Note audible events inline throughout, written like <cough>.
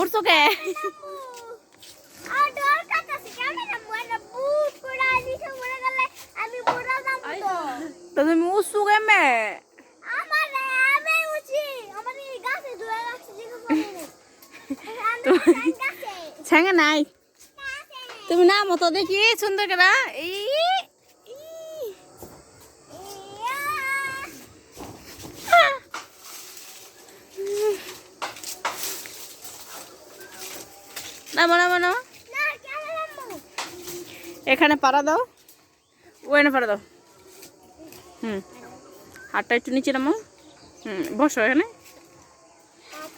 উঠছো কে তো তো তুমি উঠছো কেমে <laughs> ছেঙে নাই। তুমি না মতো দেখি সুন্দর কেনা এই নামো নামো নামো। এখানে পাড়া দাও। ওখানে পাড়া দাও। হুম। হাতটা একটু নিচে নামো। হুম, বসো এখানে।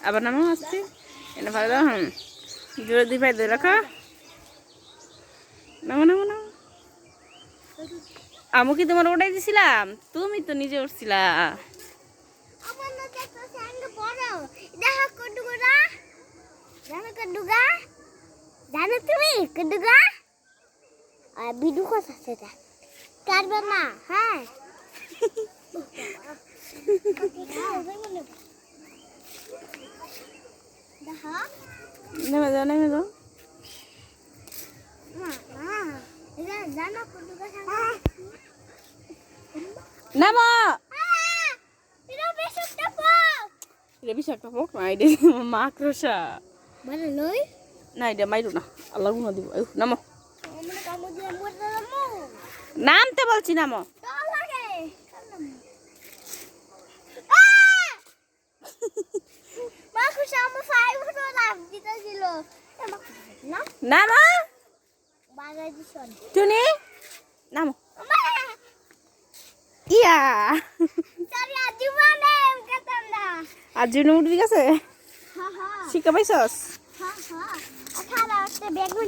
আবার নামো আসতে এনে পাড়া দাও, হুম। জোরে দিয়ে পাই দিয়ে রাখো। নামো নামো নামো। আমু কি তোমার ওটাই দিছিলাম? তুমি তো নিজে উঠছিলা। দেখা কডুগা আর বিদু কথা সেটা কাটবে না হ্যাঁ। দেখা নেমে যাও নেমে! যাও নামো পোক। না এটা মাকড়সা মানে নই? না এটা মাইরো না আল্লাহ গুনা দিব নামো নামতে বলছি নামো নামো বাজার নামো ইয়া আর উঠবি গেছে শিখা পাইছস বেগুন